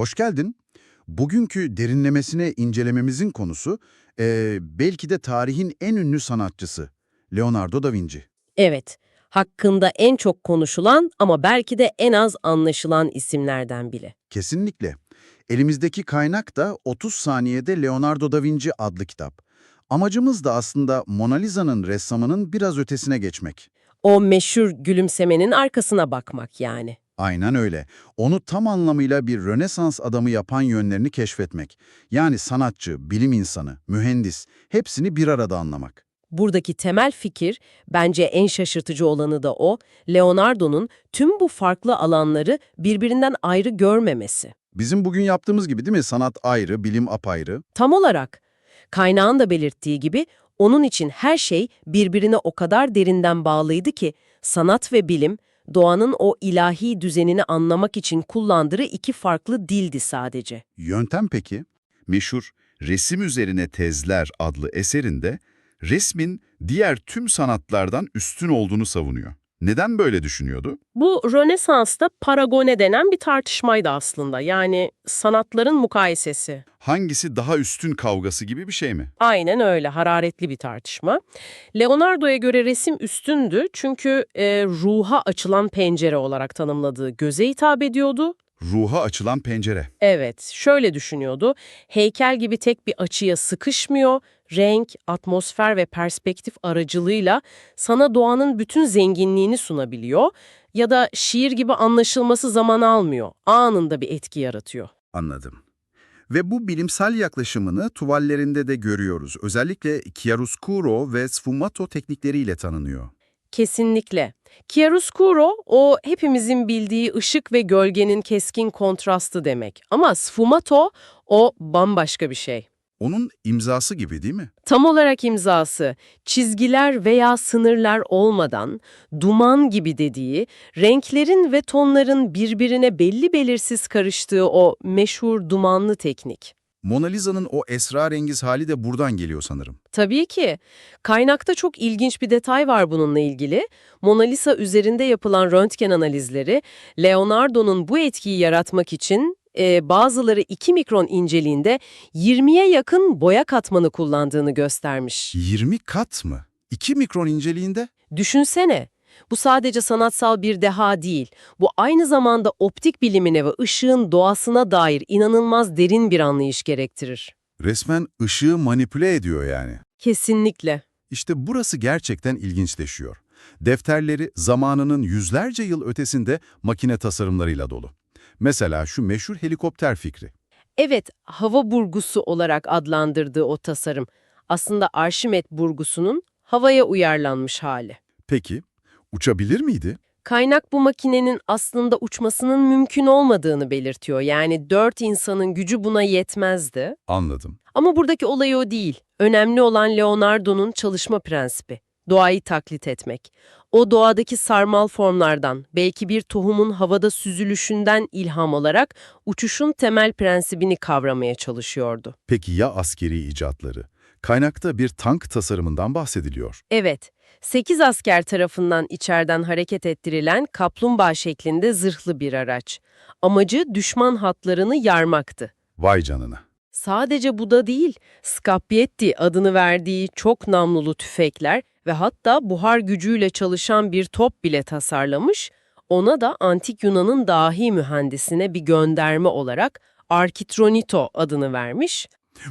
Hoş geldin. Bugünkü derinlemesine incelememizin konusu eee, belki de tarihin en ünlü sanatçısı Leonardo da Vinci. Evet, hakkında en çok konuşulan ama belki de en az anlaşılan isimlerden biri. Kesinlikle. Elimizdeki kaynak da 30 saniyede Leonardo da Vinci adlı kitap. Amacımız da aslında Mona Lisa'nın ressamının biraz ötesine geçmek. O meşhur gülümsemenin arkasına bakmak yani. Aynen öyle. Onu tam anlamıyla bir Rönesans adamı yapan yönlerini keşfetmek. Yani sanatçı, bilim insanı, mühendis hepsini bir arada anlamak. Buradaki temel fikir, bence en şaşırtıcı olanı da o, Leonardo'nun tüm bu farklı alanları birbirinden ayrı görmemesi. Bizim bugün yaptığımız gibi değil mi? Sanat ayrı, bilim apayrı. Tam olarak, kaynağın da belirttiği gibi, onun için her şey birbirine o kadar derinden bağlıydı ki, sanat ve bilim, doğanın o ilahi düzenini anlamak için kullandığı iki farklı dildi sadece. Yöntem peki? meşhur Resim Üzerine Tezler adlı eserinde resmin diğer tüm sanatlardan üstün olduğunu savunuyor. Neden böyle düşünüyordu? Bu Rönesans'ta paragone denen bir tartışmaydı aslında. Yani sanatların mukayesesi. Hangisi daha üstün kavgası gibi bir şey mi? Aynen öyle, hararetli bir tartışma. Leonardo'ya göre resim üstündü çünkü e, ruha açılan pencere olarak tanımladığı göze hitap ediyordu. Ruha açılan pencere. Evet, şöyle düşünüyordu. Heykel gibi tek bir açıya sıkışmıyor. Renk, atmosfer ve perspektif aracılığıyla sana doğanın bütün zenginliğini sunabiliyor. Ya da şiir gibi anlaşılması zaman almıyor. Anında bir etki yaratıyor. Anladım. Ve bu bilimsel yaklaşımını tuvallerinde de görüyoruz. Özellikle chiaroscuro ve sfumato teknikleriyle tanınıyor. Kesinlikle. Chiaroscuro, o hepimizin bildiği ışık ve gölgenin keskin kontrastı demek. Ama sfumato, o bambaşka bir şey. Onun imzası gibi değil mi? Tam olarak imzası, çizgiler veya sınırlar olmadan, duman gibi dediği, renklerin ve tonların birbirine belli belirsiz karıştığı o meşhur dumanlı teknik. Mona Lisa'nın o esrarengiz hali de buradan geliyor sanırım. Tabii ki. Kaynakta çok ilginç bir detay var bununla ilgili. Mona Lisa üzerinde yapılan röntgen analizleri, Leonardo'nun bu etkiyi yaratmak için e, bazıları 2 mikron inceliğinde 20'ye yakın boya katmanı kullandığını göstermiş. 20 kat mı? 2 mikron inceliğinde? Düşünsene, bu sadece sanatsal bir deha değil. Bu aynı zamanda optik bilimine ve ışığın doğasına dair inanılmaz derin bir anlayış gerektirir. Resmen ışığı manipüle ediyor yani. Kesinlikle. İşte burası gerçekten ilginçleşiyor. Defterleri zamanının yüzlerce yıl ötesinde makine tasarımlarıyla dolu. Mesela şu meşhur helikopter fikri. Evet, hava burgusu olarak adlandırdığı o tasarım aslında Arşimet burgusunun havaya uyarlanmış hali. Peki, uçabilir miydi? Kaynak bu makinenin aslında uçmasının mümkün olmadığını belirtiyor. Yani dört insanın gücü buna yetmezdi. Anladım. Ama buradaki olay o değil. Önemli olan Leonardo'nun çalışma prensibi. Doğayı taklit etmek. O doğadaki sarmal formlardan, belki bir tohumun havada süzülüşünden ilham alarak uçuşun temel prensibini kavramaya çalışıyordu. Peki ya askeri icatları? Kaynakta bir tank tasarımından bahsediliyor. Evet, 8 asker tarafından içeriden hareket ettirilen kaplumbağa şeklinde zırhlı bir araç. Amacı düşman hatlarını yarmaktı. Vay canına. Sadece bu da değil, Scapietti adını verdiği çok namlulu tüfekler ve hatta buhar gücüyle çalışan bir top bile tasarlamış, ona da Antik Yunan'ın dahi mühendisine bir gönderme olarak Arkitronito adını vermiş.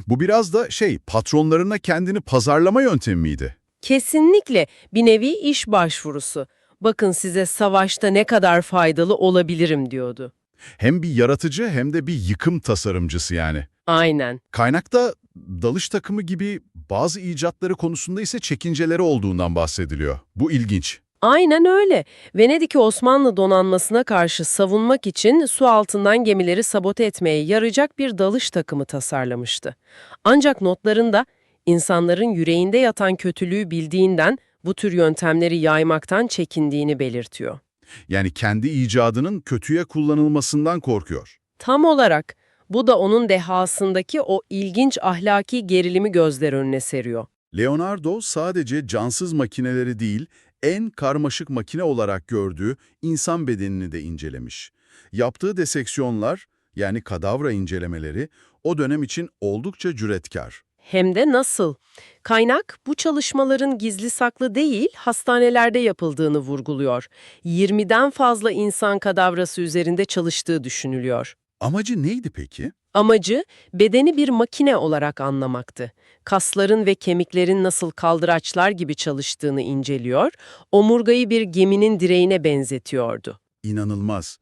Bu biraz da şey, patronlarına kendini pazarlama yöntemi miydi? Kesinlikle bir nevi iş başvurusu. Bakın size savaşta ne kadar faydalı olabilirim diyordu. Hem bir yaratıcı hem de bir yıkım tasarımcısı yani. Aynen. Kaynakta dalış takımı gibi bazı icatları konusunda ise çekinceleri olduğundan bahsediliyor. Bu ilginç. Aynen öyle. Venedik'i Osmanlı donanmasına karşı savunmak için su altından gemileri sabote etmeye yarayacak bir dalış takımı tasarlamıştı. Ancak notlarında insanların yüreğinde yatan kötülüğü bildiğinden bu tür yöntemleri yaymaktan çekindiğini belirtiyor. Yani kendi icadının kötüye kullanılmasından korkuyor. Tam olarak bu da onun dehasındaki o ilginç ahlaki gerilimi gözler önüne seriyor. Leonardo sadece cansız makineleri değil, en karmaşık makine olarak gördüğü insan bedenini de incelemiş. Yaptığı deseksiyonlar yani kadavra incelemeleri o dönem için oldukça cüretkar. Hem de nasıl? Kaynak bu çalışmaların gizli saklı değil, hastanelerde yapıldığını vurguluyor. 20'den fazla insan kadavrası üzerinde çalıştığı düşünülüyor. Amacı neydi peki? Amacı bedeni bir makine olarak anlamaktı. Kasların ve kemiklerin nasıl kaldıraçlar gibi çalıştığını inceliyor, omurgayı bir geminin direğine benzetiyordu. İnanılmaz.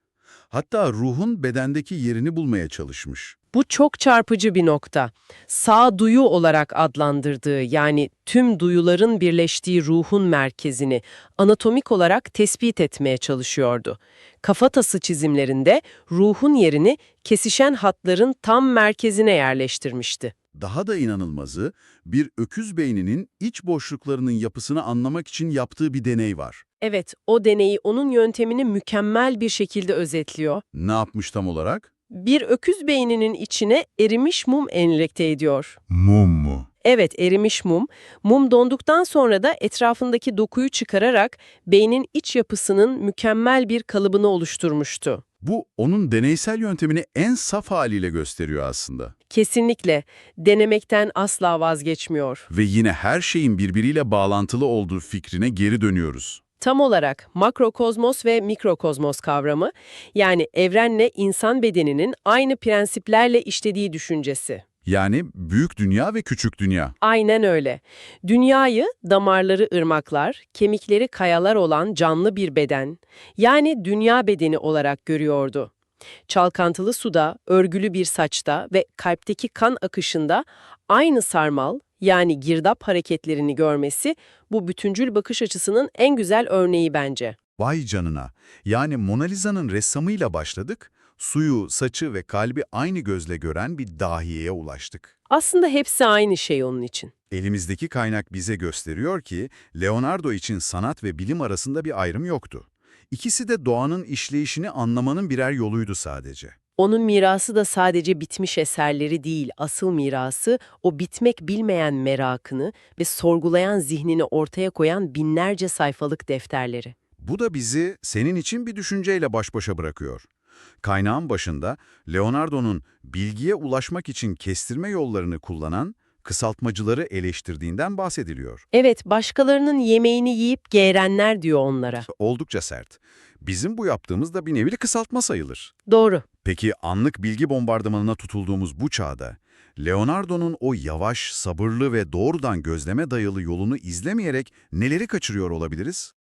Hatta ruhun bedendeki yerini bulmaya çalışmış. Bu çok çarpıcı bir nokta. Sağduyu olarak adlandırdığı yani tüm duyuların birleştiği ruhun merkezini anatomik olarak tespit etmeye çalışıyordu. Kafatası çizimlerinde ruhun yerini kesişen hatların tam merkezine yerleştirmişti. Daha da inanılmazı, bir öküz beyninin iç boşluklarının yapısını anlamak için yaptığı bir deney var. Evet, o deneyi onun yöntemini mükemmel bir şekilde özetliyor. Ne yapmış tam olarak? Bir öküz beyninin içine erimiş mum enjekte ediyor. Mum mu? Evet, erimiş mum. Mum donduktan sonra da etrafındaki dokuyu çıkararak beynin iç yapısının mükemmel bir kalıbını oluşturmuştu. Bu onun deneysel yöntemini en saf haliyle gösteriyor aslında. Kesinlikle denemekten asla vazgeçmiyor. Ve yine her şeyin birbiriyle bağlantılı olduğu fikrine geri dönüyoruz. Tam olarak makrokozmos ve mikrokozmos kavramı, yani evrenle insan bedeninin aynı prensiplerle işlediği düşüncesi. Yani büyük dünya ve küçük dünya. Aynen öyle. Dünyayı damarları ırmaklar, kemikleri kayalar olan canlı bir beden, yani dünya bedeni olarak görüyordu. Çalkantılı suda, örgülü bir saçta ve kalpteki kan akışında aynı sarmal, yani girdap hareketlerini görmesi bu bütüncül bakış açısının en güzel örneği bence. Vay canına. Yani Mona Lisa'nın ressamıyla başladık, suyu, saçı ve kalbi aynı gözle gören bir dahiyeye ulaştık. Aslında hepsi aynı şey onun için. Elimizdeki kaynak bize gösteriyor ki Leonardo için sanat ve bilim arasında bir ayrım yoktu. İkisi de doğanın işleyişini anlamanın birer yoluydu sadece. Onun mirası da sadece bitmiş eserleri değil, asıl mirası o bitmek bilmeyen merakını ve sorgulayan zihnini ortaya koyan binlerce sayfalık defterleri. Bu da bizi senin için bir düşünceyle baş başa bırakıyor. Kaynağın başında Leonardo'nun bilgiye ulaşmak için kestirme yollarını kullanan kısaltmacıları eleştirdiğinden bahsediliyor. Evet, başkalarının yemeğini yiyip geğrenler diyor onlara. Oldukça sert. Bizim bu yaptığımız da bir nevi kısaltma sayılır. Doğru. Peki anlık bilgi bombardımanına tutulduğumuz bu çağda, Leonardo'nun o yavaş, sabırlı ve doğrudan gözleme dayalı yolunu izlemeyerek neleri kaçırıyor olabiliriz?